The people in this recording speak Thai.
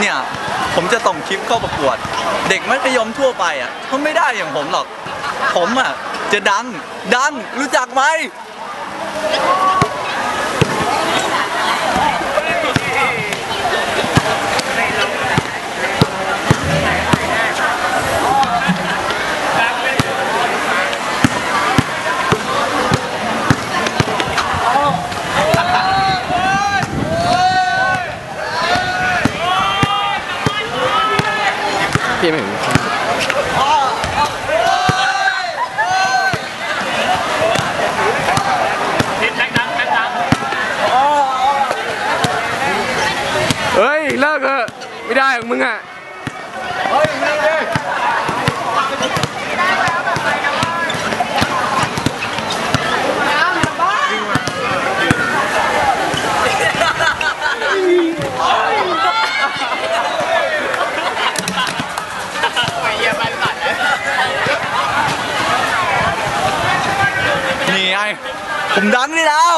เนี่ย ผมจะส่งคลิปเข้าประกวด เด็กมัธยมทั่วไปอะเขาไม่ได้อย่างผมหรอก ผมอะจะดังดังรู้จักไหม พี่ไม่ถึงเฮ้ย เลิกเถอะไม่ได้ของมึงอะ เฮ้ยเลิกเลย ได้แล้ว